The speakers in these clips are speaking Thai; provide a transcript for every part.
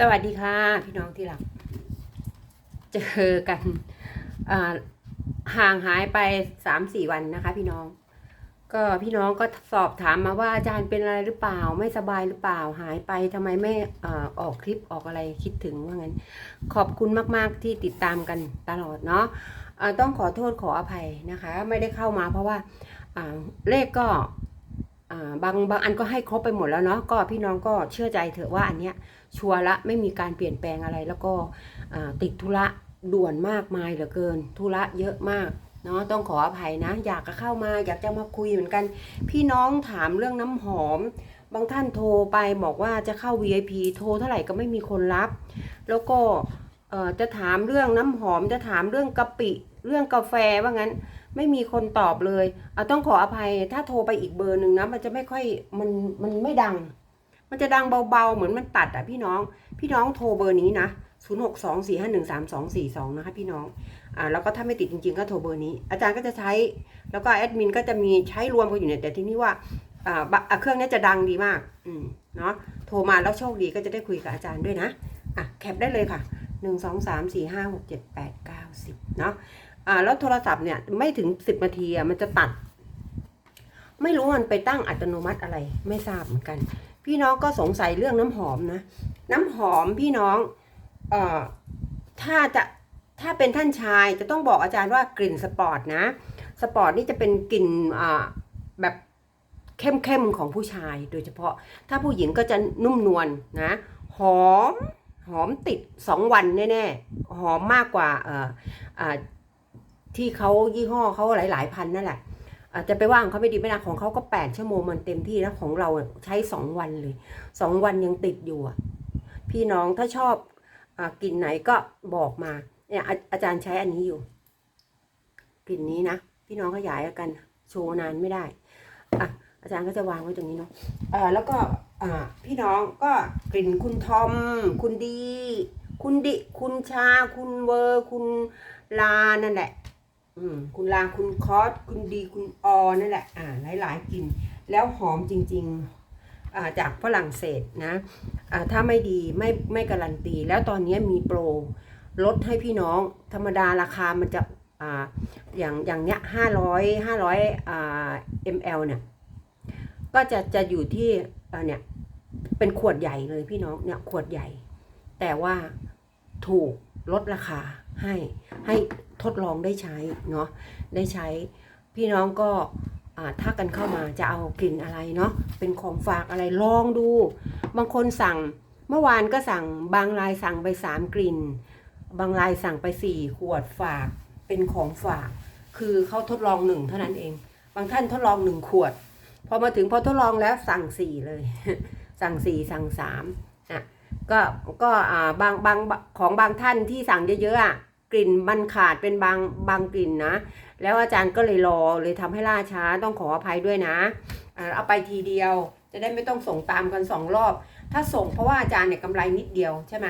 สวัสดีค่ะ พี่น้องที่รัก เจอกันห่างหายไปสามสี่วันนะคะ พี่น้อง ก็พี่น้องก็สอบถามมาว่าอาจารย์เป็นอะไรหรือเปล่า ไม่สบายหรือเปล่าหายไปทำไมไม่อออกคลิปออกอะไรคิดถึงว่างั้น ขอบคุณมาก ๆที่ติดตามกันตลอดเนาะะต้องขอโทษขออภัยนะคะ ไม่ได้เข้ามาเพราะว่าเลขก็ บางบางอันก็ให้ครบไปหมดแล้วเนาะก็พี่น้องก็เชื่อใจเถอะว่าอันเนี้ยชัวร์ละไม่มีการเปลี่ยนแปลงอะไร แล้วก็ติดธุระด่วนมากมายเหลือเกินธุระเยอะมากเนาะต้องขออภัยนะ อยากจะเข้ามาอยากจะมาคุยเหมือนกัน พี่น้องถามเรื่องน้ำหอม บางท่านโทรไปบอกว่าจะเข้า VIP โทรเท่าไหร่ก็ไม่มีคนรับ แล้วก็จะถามเรื่องน้ำหอมจะถามเรื่องกะปิ เรื่องกาแฟว่างั้น ไม่มีคนตอบเลยเอาต้องขออภัยถ้าโทรไปอีกเบอร์หนึ่งนะมันจะไม่ค่อยมันมันไม่ดัง มันจะดังเบาๆ เหมือนมันตัดอะพี่น้อง พี่น้องโทรเบอร์นี้นะ0 6 2 4 5 1 3 2 4 2 นะคะพี่น้อง อ่าแล้วก็ถ้าไม่ติดจริงๆ ก็โทรเบอร์นี้ อาจารย์ก็จะใช้ แล้วก็แอดมินก็จะมีใช้รวมกันอยู่เนี่ย แต่ที่นี่ว่า อ่าบะเครื่องนี้จะดังดีมาก อืม เนาะ โทรมาแล้วโชคดีก็จะได้คุยกับอาจารย์ด้วยนะ อะ แคปได้เลยค่ะ 1 2 3 4 5 6 7 8 9 10 เนาะ อ่าแล้วโทรศัพท์เนี่ยไม่ถึง10นาทีอะมันจะตัด ไม่รู้มันไปตั้งอัตโนมัติอะไร ไม่ทราบเหมือนกัน พี่น้องก็สงสัยเรื่องน้ำหอมนะน้ำหอมพี่น้องเอ่อถ้าจะถ้าเป็นท่านชายจะต้องบอกอาจารย์ว่ากลิ่นสปอร์ตนะ สปอร์ตนี่จะเป็นกลิ่นอ่าแบบเข้มๆของผู้ชายโดยเฉพาะ ถ้าผู้หญิงก็จะนุ่มนวลนะหอมหอมติดสองวันแน่ๆ หอมมากกว่าเอ่ออ่า ที่เขายี่ห้อเขาหลาย ๆ พันนั่นแหละอาจจะไปว่างเขาไม่ดีไม่นะของเขาก็แปดชั่วโมงมันเต็มที่แล้วของเราใช้สองวันเลยสองวันยังติดอยู่อะพี่น้องถ้าชอบอกลิ่นไหนก็บอกมาเนี่ยอาจารย์ใช้อันนี้อยู่กลิ่นนี้นะพี่น้องขยายกันโชว์นานไม่ได้อะอาจารย์ก็จะวางไว้ตรงนี้เนาะเออแล้วก็อ่าพี่น้องก็กลิ่นคุณทอม คุณดี คุณดิ คุณชา คุณเวอร์ คุณลานั่นแหละ อืมคุณลาคุณคอสคุณดีคุณออนั่นแหละ อ่า หลายๆกลิ่นแล้วหอมจริงๆอ่าจากฝรั่งเศสนะอ่าถ้าไม่ดีไม่ไม่การันตี แล้วตอนนี้มีโปรลดให้พี่น้องธรรมดาราคามันจะอ่าอย่างอย่างเนี้ยห้าร้อยห้าร้อยอ่า ml เนี่ยก็จะจะอยู่ที่อ่าเนี่ยเป็นขวดใหญ่เลยพี่น้องเนี่ยขวดใหญ่ แต่ว่าถูกลดราคาให้ให้ ทดลองได้ใช้เนาะได้ใช้ พี่น้องก็ถ้ากันเข้ามาจะเอากลิ่นอะไรเนาะเป็นของฝากอะไรลองดู บางคนสั่งเมื่อวานก็สั่งบางรายสั่งไปสามกลิ่น บางรายสั่งไปสี่ขวดฝากเป็นของฝาก คือเขาทดลองหนึ่งเท่านั้นเอง บางท่านทดลองหนึ่งขวด พอมาถึงพอทดลองแล้วสั่งสี่เลย สั่งสี่สั่งสามอะก็ก็อ่าบางบางของบางท่านที่สั่งเยอะๆอะ กลิ่นมันขาดเป็นบางบางกลิ่นนะ แล้วอาจารย์ก็เลยรอเลยทำให้ล่าช้าต้องขออภัยด้วยนะ เอาไปทีเดียว จะได้ไม่ต้องส่งตามกันสองรอบ ถ้าส่งเพราะว่าอาจารย์เนี่ยกำไรนิดเดียวใช่ไหม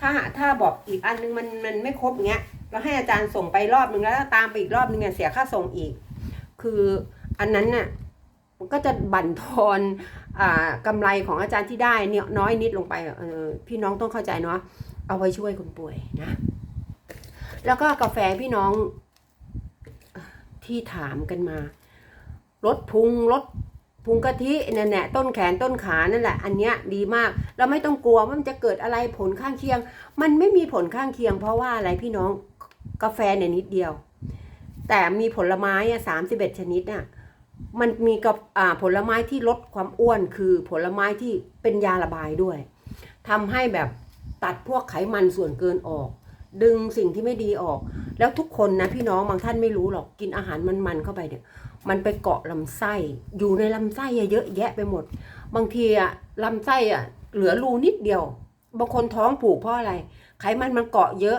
ถ้าถ้าบอกอีกอันนึงมันมันไม่ครบเงี้ยแล้วให้อาจารย์ส่งไปรอบนึงแล้วตามไปอีกรอบนึงเนี่ยเสียค่าส่งอีก คืออันนั้นน่ะมันก็จะบั่นทอนอ่ากำไรของอาจารย์ที่ได้เนี่ยน้อยนิดลงไปเออพี่น้องต้องเข้าใจเนาะเอาไว้ช่วยคนป่วยนะ แล้วก็กาแฟพี่น้องที่ถามกันมาลดพุงลดพุงกะทินั่นแหละต้นแขนต้นขานั่นแหละ อันเนี้ยดีมาก เราไม่ต้องกลัวว่ามันจะเกิดอะไรผลข้างเคียง มันไม่มีผลข้างเคียง เพราะว่าอะไรพี่น้องกาแฟเนี่ยนิดเดียว แต่มีผลไม้อะสามสิบเอ็ดชนิดอะมันมีกับอ่าผลไม้ที่ลดความอ้วนคือผลไม้ที่เป็นยาระบายด้วยทำให้แบบตัดพวกไขมันส่วนเกินออก ดึงสิ่งที่ไม่ดีออก แล้วทุกคนนะพี่น้องบางท่านไม่รู้หรอกกินอาหารมันๆเข้าไปเนี่ยมันไปเกาะลำไส้ อยู่ในลำไส้เยอะแยะไปหมด บางทีอะลำไส้อะเหลือรูนิดเดียว บางคนท้องผูกเพราะอะไร ไขมันมันเกาะเยอะ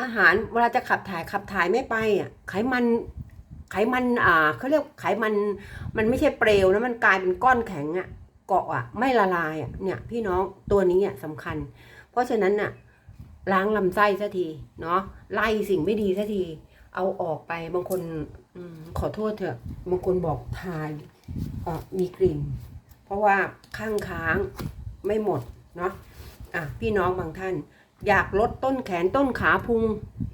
อาหารเวลาจะขับถ่ายขับถ่ายไม่ไปอะไขมันไขมันอ่าเขาเรียกไขมันมันไม่ใช่เปลวนะมันกลายเป็นก้อนแข็งอะเกาะอะไม่ละลายอะเนี่ยพี่น้องตัวนี้อะสำคัญ เพราะฉะนั้นน่ะ ล้างลำไส้สัทีเนาะไล่สิ่งไม่ดีสัที เอาออกไปบางคนอขอโทษเถอะบางคนบอกทายเออมีกลิ่น เพราะว่าข้างค้างไม่หมดเนาะอะพี่น้องบางท่าน อยากลดต้นแขนต้นขาพุง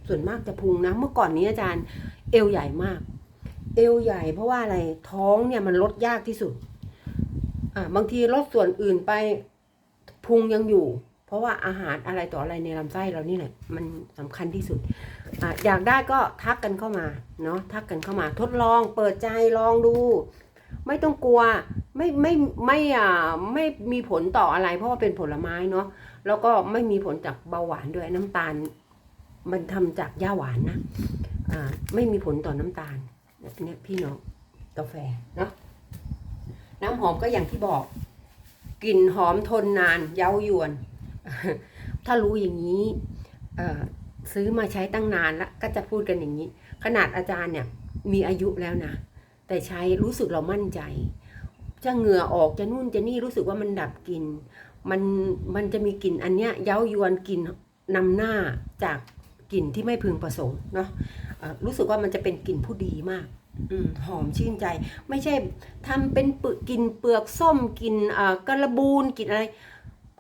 ส่วนมากจะพุงนะเมื่อก่อนนี้อาจารย์เอวใหญ่มาก เอวใหญ่เพราะว่าอะไรท้องเนี่ยมันลดยากที่สุดอะบางทีลดส่วนอื่นไปพุงยังอยู่ เพราะว่าอาหารอะไรต่ออะไรในลำไส้เรานี่แหละมันสำคัญที่สุดออยากได้ก็ทักกันเข้ามาเนาะทักกันเข้ามา ทดลองเปิดใจลองดู ไม่ต้องกลัวไม่ไม่ไม่อ่าไม่มีผลต่ออะไรเพราะว่าเป็นผลไม้เนาะแล้วก็ไม่มีผลจากเบาหวานด้วยน้ำตาล มันทำจากหญ้าหวานนะอ่าไม่มีผลต่อน้ำตาลเนี่ยพี่น้องกาแฟเนาะน้ำหอมก็อย่างที่บอกกลิ่นหอมทนนานเย้ายวน ถ้ารู้อย่างนี้ซื้อมาใช้ตั้งนานแล้วก็จะพูดกันอย่างนี้ ขนาดอาจารย์เนี่ยมีอายุแล้วนะ แต่ใช้รู้สึกเรามั่นใจ จะเหงื่อออกจะนู่นจะนี่รู้สึกว่ามันดับกลิ่นมันมันจะมีกลิ่นอันเนี้ยเย้ายวนกลิ่นนำหน้าจากกลิ่นที่ไม่พึงประสงค์เนาะรู้สึกว่ามันจะเป็นกลิ่นผู้ดีมากอืหอมชื่นใจ ไม่ใช่ทำเป็นปกลิ่นเปลือกส้มกลิ่นกระบูนกลิ่นอะไร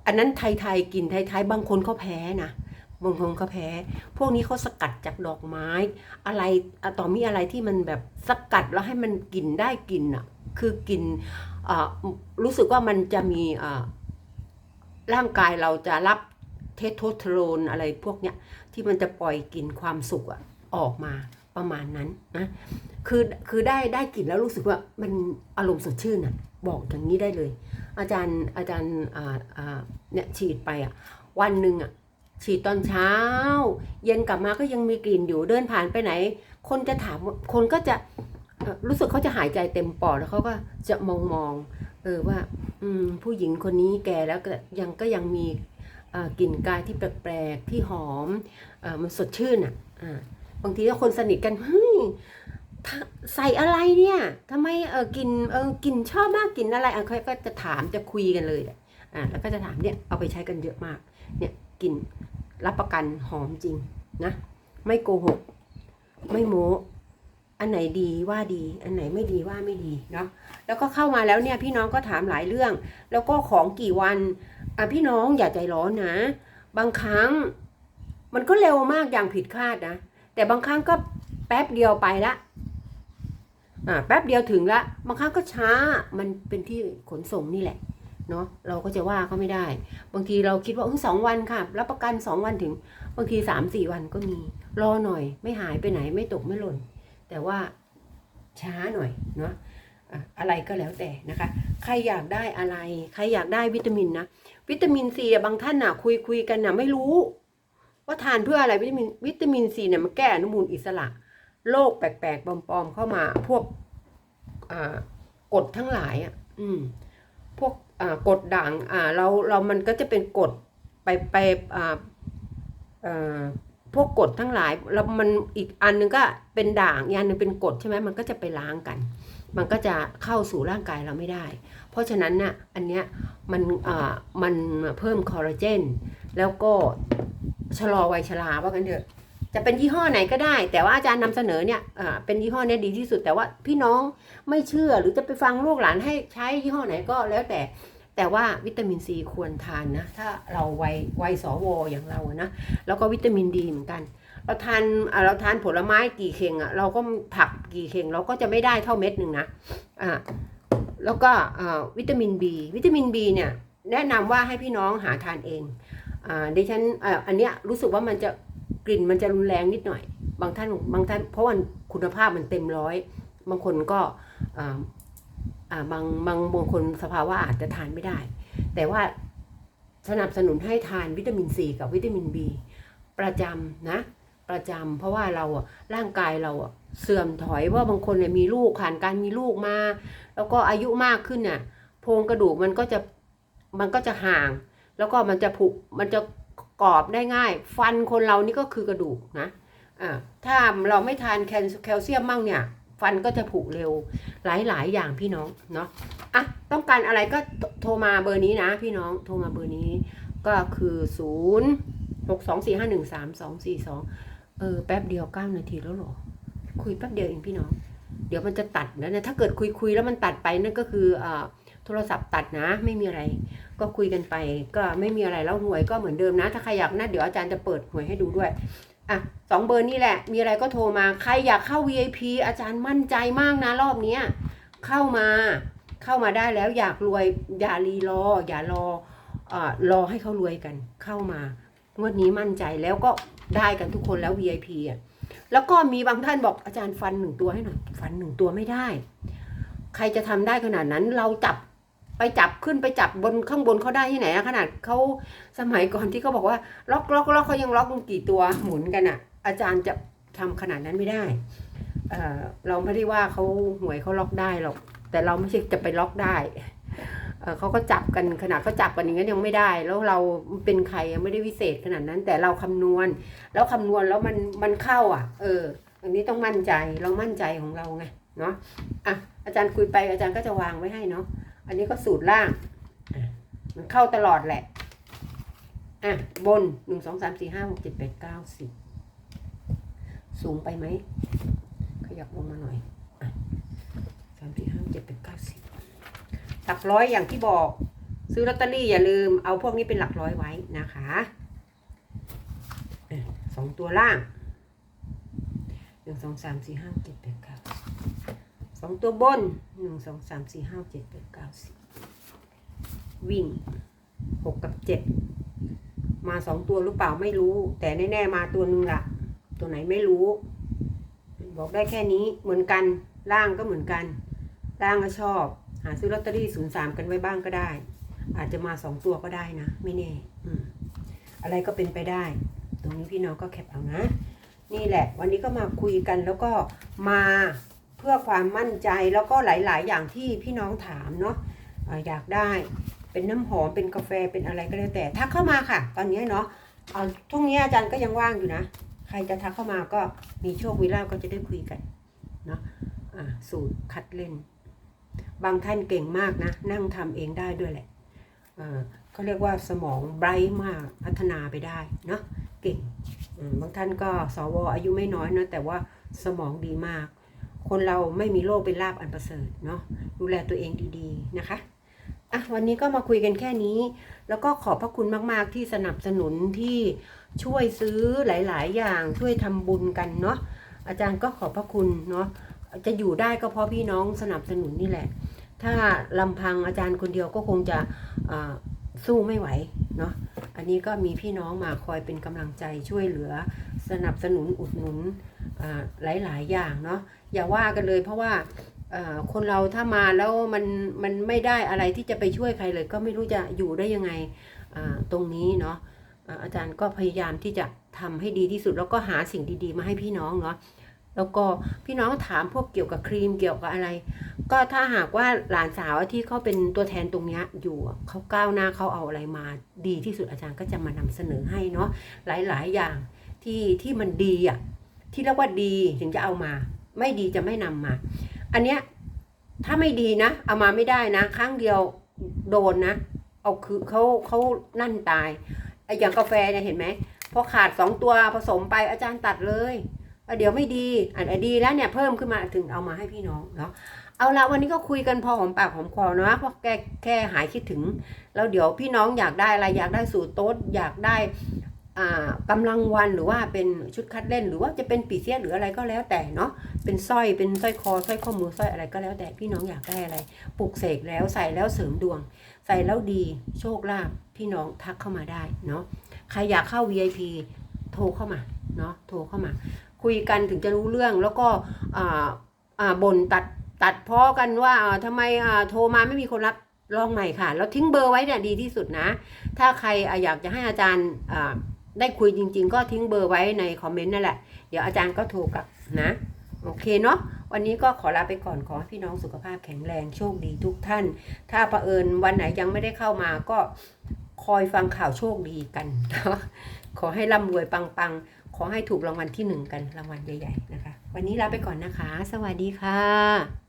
อันนั้นไทยๆกลิ่นไทยๆบางคนเขาแพ้นะบางคนเขาแพ้ พวกนี้เขาสกัดจากดอกไม้ อะไรต่อมีอะไรที่มันแบบสกัดแล้วให้มันกลิ่นได้กลิ่นอะคือกลิ่นรู้สึกว่ามันจะมีร่างกายเราจะรับเทสโทสเตอโรนอะไรพวกเนี้ยที่มันจะปล่อยกลิ่นความสุขอะออกมาประมาณนั้นนะคือคือได้ได้กลิ่นแล้วรู้สึกว่ามันอารมณ์สดชื่นอะบอกอย่างนี้ได้เลย อาจารย์อาจารย์เนี่ยฉีดไปอะวันหนึ่งอะฉีดตอนเช้า เย็นกลับมาก็ยังมีกลิ่นอยู่เดินผ่านไปไหน คนจะถามคนก็จะรู้สึกเขาจะหายใจเต็มปอดแล้วเขาก็จะมองมองเออว่า อืมผู้หญิงคนนี้แก่แล้วยังก็ยังมีกลิ่นกายที่แปลกๆที่หอมอมันสดชื่นอะอ่าบางทีถ้าคนสนิทกันเฮ้ย ใส่อะไรเนี่ยทำไมเออกลิ่นเออกลิ่นชอบมากกลิ่นอะไรอะเขาก็จะถามจะคุยกันเลยอ่าแล้วก็จะถามเนี่ยเอาไปใช้กันเยอะมาก เนี่ยกลิ่นรับประกันหอมจริงนะไม่โกหก ไม่โม้อันไหนดีว่าดี อันไหนไม่ดีว่าไม่ดีเนาะแล้วก็เข้ามาแล้วเนี่ยพี่น้องก็ถามหลายเรื่อง แล้วก็ของกี่วันอะพี่น้องอย่าใจร้อนนะ บางครั้ง มันก็เร็วมากอย่างผิดคาดนะแต่บางครั้งก็แป๊บเดียวไปละ อ่าแป๊บเดียวถึงละบางครั้งก็ช้ามันเป็นที่ขนส่งนี่แหละเนาะเราก็จะว่าเขาไม่ได้ บางทีเราคิดว่าเออสองวันค่ะ รับประกันสองวันถึง บางทีสามสี่วันก็มี รอหน่อย ไม่หายไปไหนไม่ตกไม่หล่น แต่ว่าช้าหน่อยเนาะอะอะไรก็แล้วแต่นะคะ ใครอยากได้อะไร ใครอยากได้วิตามินนะ วิตามินซีบางท่านน่ะ คุยคุยกันน่ะไม่รู้ ว่าทานเพื่ออะไรวิตามินวิตามินซีเนี่ยมันแก้อนุมูลอิสระ โรคแปลกๆปลอมๆเข้ามา พวกกรดทั้งหลายอะอืมพวกกรดด่างอ่าเราเรามันก็จะเป็นกรดไปไปอ่าพวกกรดทั้งหลายแล้วมันอีกอันหนึงก็เป็นด่างอีกอันหนึงเป็นกรดใช่ไหมมันก็จะไปล้างกัน มันก็จะเข้าสู่ร่างกายเราไม่ได้ เพราะฉะนั้นน่ะอันเนี้ยมันอ่ามันเพิ่มคอลลาเจนแล้วก็ชะลอวัยชราว่ากันเถอะ จะเป็นยี่ห้อไหนก็ได้ แต่ว่าอาจารย์นำเสนอเนี่ยเป็นยี่ห้อเนี้ยดีที่สุด แต่ว่าพี่น้องไม่เชื่อหรือจะไปฟังลูกหลานให้ใช้ยี่ห้อไหนก็แล้วแต่ แต่ว่าวิตามินซีควรทานนะ ถ้าเราวัยวัยสวอย่างเราอะนะแล้วก็วิตามินดีเหมือนกัน เราทานเราทานผลไม้กี่เข่งอะเราก็ผักกี่เข่งเราก็จะไม่ได้เท่าเม็ดหนึ่งนะอ่าแล้วก็วิตามิน B วิตามิน B เนี่ยแนะนำว่าให้พี่น้องหาทานเองอ่าดิฉันอ่อันเนี้ยรู้สึกว่ามันจะ กลิ่นมันจะรุนแรงนิดหน่อย บางท่านบางท่านเพราะว่าคุณภาพมันเต็มร้อย บางคนก็บางบางบางคนสภาวะอาจจะทานไม่ได้ แต่ว่าสนับสนุนให้ทานวิตามินซีกับวิตามิน B ประจำนะ ประจำเพราะว่าเราอะร่างกายเราอะเสื่อมถอยเพราะบางคนเนี่ยมีลูกผ่านการมีลูกมา แล้วก็อายุมากขึ้นน่ะโพรงกระดูกมันก็จะมันก็จะห่าง แล้วก็มันจะผุมันจะ กรอบได้ง่าย ฟันคนเรานี่ก็คือกระดูกนะอ่าถ้าเราไม่ทานแคลเซียมมั่งเนี่ย ฟันก็จะผุเร็วหลายๆ อย่างพี่น้องเนาะอะต้องการอะไรก็โทรมาเบอร์นี้นะ พี่น้องโทรมาเบอร์นี้ก็คือศูนย์หกสองสี่ห้าหนึ่งสามสองสี่สองเออแป๊บเดียวเก้านาทีแล้วหรอ คุยแป๊บเดียวเองพี่น้อง เดี๋ยวมันจะตัดนะนี่ยถ้าเกิดคุยคุยแล้วมันตัดไปนั่นก็คือเอ่อโทรศัพท์ตัดนะไม่มีอะไร ก็คุยกันไป ก็ไม่มีอะไรแล้วหวยก็เหมือนเดิมนะ ถ้าใครอยากนะเดี๋ยวอาจารย์จะเปิดหวยให้ดูด้วยอะสองเบอร์นี่แหละ มีอะไรก็โทรมาใครอยากเข้า VIP อาจารย์มั่นใจมากนะรอบเนี้ยเข้ามาเข้ามาได้แล้วอยากรวยอย่ารีรอ อย่ารออ่ารอให้เขารวยกันเข้ามางวดนี้มั่นใจแล้วก็ได้กันทุกคนแล้ว VIP อะแล้วก็มีบางท่านบอกอาจารย์ฟันหนึ่งตัวให้หน่อยฟันหนึ่งตัวไม่ได้ ใครจะทำได้ขนาดนั้นเราจับ ไปจับขึ้นไปจับบนข้างบนเขาได้ที่ไหนอะขนาดเขาสมัยก่อนที่เขาบอกว่า ล็อกล็อกล็อกเขายังล็อกกี่ตัวหมุนกันอะอาจารย์จะทำขนาดนั้นไม่ได้เเราไม่ได้ว่าเขาหวยเขาล็อกได้หรอก แต่เราไม่ใช่จะไปล็อกได้เเขาก็จับกันขนาดเขาจับกันอย่างนั้นยังไม่ได้ แล้วเราเป็นใครไม่ได้วิเศษขนาดนั้น แต่เราคำนวณ แล้วคำนวณแล้วมันมันเข้าอะ เอออันนี้ต้องมั่นใจเรามั่นใจของเราไงเนาะอะอาจารย์คุยไปอาจารย์ก็จะวางไว้ให้เนาะ อันนี้ก็สูตรล่างอะมันเข้าตลอดแหละ อะ บนหนึ่งสองสามสี่ห้าหกเจ็ดแปดเก้าสิบสูงไปไหม ขยับลงมาหน่อยอะสามสี่ห้าเจ็ดแปดเก้าสิบหลักร้อยอย่างที่บอก ซื้อลอตเตอรี่อย่าลืม เอาพวกนี้เป็นหลักร้อยไว้นะคะอะสองตัวล่างหนึ่งสองสามสี่ห้าเจ็ดแปดเก้า สองตัวบนหนึ่งสองสามสี่ห้าเจ็ดแปดเก้าสิบวิ่งหกกับเจ็ดมาสองตัวหรือเปล่าไม่รู้ แต่แน่ๆมาตัวหนึ่งละตัวไหนไม่รู้ บอกได้แค่นี้เหมือนกันล่างก็เหมือนกันล่างก็ชอบ หาซื้อลอตเตอรี่ศูนย์สามกันไว้บ้างก็ได้ อาจจะมาสองตัวก็ได้นะ ไม่แน่อืมอะไรก็เป็นไปได้ ตรงนี้พี่น้องก็แคปเอานะ นี่แหละ วันนี้ก็มาคุยกันแล้วก็มา เพื่อความมั่นใจแล้วก็หลาย ๆ อย่างที่พี่น้องถามเนาะอ่าอยากได้เป็นน้ำหอมเป็นกาแฟเป็นอะไรก็แล้วแต่ทักเข้ามาค่ะ ตอนนี้เนาะเอาช่งนี้อาจารย์ก็ยังว่างอยู่นะ ใครจะทักเข้ามาก็มีโชคมีลาก็จะได้คุยกันเนาะอ่าสูตรคัดเล่น บางท่านเก่งมากนะ นั่งทำเองได้ด้วยแหละอ่าเขาเรียกว่าสมองไบรท์มากพัฒนาไปได้เนาะเก่งบางท่านก็สวอายุไม่น้อยนะแต่ว่าสมองดีมาก คนเราไม่มีโรคเป็นลาบอันประเสริฐเนาะดูแลตัวเองดีๆนะคะอะวันนี้ก็มาคุยกันแค่นี้ แล้วก็ขอบพระคุณมากๆที่สนับสนุนที่ช่วยซื้อหลาย ๆ อย่างช่วยทำบุญกันเนาะอาจารย์ก็ขอบพระคุณเนาะจะอยู่ได้ก็เพราะพี่น้องสนับสนุนนี่แหละ ถ้าลำพังอาจารย์คนเดียวก็คงจะสู้ไม่ไหวเนาะอันนี้ก็มีพี่น้องมาคอยเป็นกำลังใจช่วยเหลือสนับสนุนอุดหนุน หลายๆ อย่างเนาะอย่าว่ากันเลยเพราะว่าคนเราถ้ามาแล้วมันมันไม่ได้อะไรที่จะไปช่วยใครเลย ก็ไม่รู้จะอยู่ได้ยังไงตรงนี้เนาะอาจารย์ก็พยายามที่จะทำให้ดีที่สุดแล้วก็หาสิ่งดีๆ มาให้พี่น้องเนาะแล้วก็พี่น้องถามพวกเกี่ยวกับครีมเกี่ยวกับอะไร ก็ถ้าหากว่าหลานสาวที่เขาเป็นตัวแทนตรงนี้อยู่เขาก้าวหน้าเขาเอาอะไรมาดีที่สุดอาจารย์ก็จะมานำเสนอให้เนาะหลายๆอย่างที่ที่มันดีอะ ที่เรียกว่าดีถึงจะเอามา ไม่ดีจะไม่นำมา อันเนี้ยถ้าไม่ดีนะ เอามาไม่ได้นะครั้งเดียวโดนนะ เอาคือเขาเขานั่นตายไออย่างกาแฟเนี่ยเห็นไหมพอขาดสองตัวผสมไปอาจารย์ตัดเลยเดี๋ยวไม่ดี อันดีแล้วเนี่ยเพิ่มขึ้นมาถึงเอามาให้พี่น้องเนาะเอาละวันนี้ก็คุยกันพอหอมปากหอมคอเนาะเพราะแกแค่หายคิดถึง แล้วเดี๋ยวพี่น้องอยากได้อะไรอยากได้สูตรโต๊ดอยากได้ กำลังวันหรือว่าเป็นชุดคัดเล่น หรือว่าจะเป็นปีเสียหรืออะไรก็แล้วแต่เนาะเป็นสร้อยเป็นสร้อยคอสร้อยข้อมือสร้อยอะไรก็แล้วแต่พี่น้องอยากได้อะไรปลูกเสกแล้วใส่แล้วเสริมดวง ใส่แล้วดีโชคลาภพี่น้องทักเข้ามาได้เนาะใครอยากเข้า VIP โทรเข้ามาเนาะโทรเข้ามา คุยกันถึงจะรู้เรื่องแล้วก็บ่นตัดตัดเพ้อกันว่าอ่าทำไมโทรมาไม่มีคนรับลองใหม่ค่ะ แล้วทิ้งเบอร์ไว้เนี่ยดีที่สุดนะ ถ้าใครอยากจะให้อาจารย์ ได้คุยจริง ๆ ก็ทิ้งเบอร์ไว้ในคอมเมนต์นั่นแหละ เดี๋ยวอาจารย์ก็โทรกลับนะ โอเคเนาะ วันนี้ก็ขอลาไปก่อน ขอให้พี่น้องสุขภาพแข็งแรง โชคดีทุกท่าน ถ้าประเอิญวันไหนยังไม่ได้เข้ามาก็คอยฟังข่าวโชคดีกันนะขอให้ร่ำรวยปังๆ ขอให้ถูกรางวัลที่หนึ่งกันรางวัลใหญ่ ๆ นะคะ วันนี้ลาไปก่อนนะคะ สวัสดีค่ะ